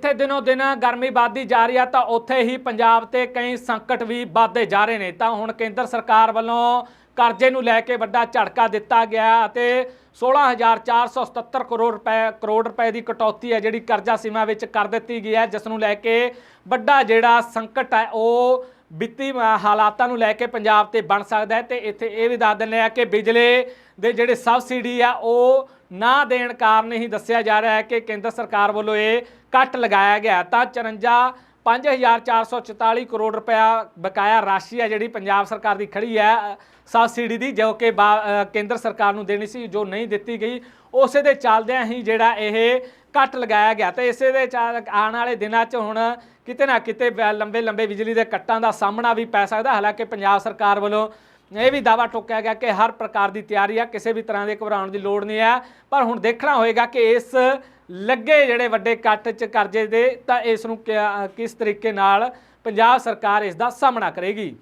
ਜਿੱਥੇ ਦਿਨੋ ਦਿਨ ਗਰਮੀ ਵੱਧਦੀ ਜਾ ਰਹੀ ਆ, ਤਾਂ ਉੱਥੇ ਹੀ ਪੰਜਾਬ ਤੇ ਕਈ ਸੰਕਟ ਵੀ ਵੱਧਦੇ ਜਾ ਰਹੇ ਨੇ। ਤਾਂ ਹੁਣ ਕੇਂਦਰ ਸਰਕਾਰ ਵੱਲੋਂ ਕਰਜ਼ੇ ਨੂੰ ਲੈ ਕੇ ਵੱਡਾ ਝਟਕਾ ਦਿੱਤਾ ਗਿਆ ਅਤੇ 16477 ਕਰੋੜ ਰੁਪਏ ਕਰੋੜ ਰੁਪਏ ਦੀ ਕਟੌਤੀ ਹੈ ਜਿਹੜੀ ਕਰਜ਼ਾ ਸੀਮਾ ਵਿੱਚ ਕਰ ਦਿੱਤੀ ਗਈ ਹੈ ਜਿਸ ਨੂੰ ਲੈ ਕੇ ਵੱਡਾ ਜਿਹੜਾ ਸੰਕਟ ਹੈ, ਉਹ ਵਿੱਤੀ ਹਾਲਾਤਾਂ ਨੂੰ ਲੈ ਕੇ ਪੰਜਾਬ ਤੇ ਬਣ ਸਕਦਾ ਹੈ ਤੇ ਇੱਥੇ ਇਹ ਵੀ ਦੱਸ ਦਿੰਦੇ ਆ ਕਿ ਬਿਜਲੀ ਦੇ ਜਿਹੜੇ ਸਬਸਿਡੀ ਆ, ਉਹ ਨਾ ਦੇਣ ਕਾਰਨ ਹੀ ਦੱਸਿਆ ਜਾ ਰਿਹਾ ਹੈ ਕਿ ਕੇਂਦਰ ਸਰਕਾਰ ਵੱਲੋਂ ਇਹ ਕੱਟ ਲਗਾਇਆ ਗਿਆ ਤਾਂ 54 5444 ਕਰੋੜ ਰੁਪਇਆ ਬਕਾਇਆ ਰਾਸ਼ੀ ਹੈ ਜਿਹੜੀ ਪੰਜਾਬ ਸਰਕਾਰ ਦੀ ਖੜੀ ਹੈ ਸਬਸਿਡੀ ਦੀ, ਜੋ ਕਿ ਬਾ- ਕੇਂਦਰ ਸਰਕਾਰ ਨੂੰ ਦੇਣੀ ਸੀ, ਜੋ ਨਹੀਂ ਦਿੱਤੀ ਗਈ। ਉਸੇ ਦੇ ਚੱਲਦਿਆਂ ਹੀ ਜਿਹੜਾ ਇਹ ਕੱਟ ਲਗਾਇਆ ਗਿਆ ਤੇ ਇਸੇ ਦੇ ਚੱਲ- ਆਉਣ ਵਾਲੇ ਦਿਨਾਂ 'ਚ ਹੁਣ ਕਿਤੇ ਨਾ ਕਿਤੇ ਲੰਬੇ ਲੰਬੇ ਬਿਜਲੀ ਦੇ ਕੱਟਾਂ ਦਾ ਸਾਹਮਣਾ ਵੀ ਪੈ ਸਕਦਾ। ਹਾਲਾਂਕਿ ਪੰਜਾਬ ਸਰਕਾਰ ਵੱਲੋਂ ਇਹ ਵੀ ਦਾਵਾ ਟੋਕਿਆ ਗਿਆ ਕਿ ਹਰ ਪ੍ਰਕਾਰ ਦੀ ਤਿਆਰੀ ਆ, ਕਿਸੇ ਵੀ ਤਰ੍ਹਾਂ ਦੇ ਘਬਰਾਉਣ ਦੀ ਲੋੜ ਨਹੀਂ ਹੈ। ਪਰ ਹੁਣ ਦੇਖਣਾ ਹੋਏਗਾ ਕਿ ਇਸ ਲੱਗੇ ਜਿਹੜੇ ਵੱਡੇ ਕੱਟ 'ਚ ਕਰਜ਼ੇ ਦੇ ਤਾਂ ਇਸ ਨੂੰ ਕਿਆ- ਕਿਸ ਤਰੀਕੇ ਨਾਲ ਪੰਜਾਬ ਸਰਕਾਰ ਇਸ ਦਾ ਸਾਹਮਣਾ ਕਰੇਗੀ?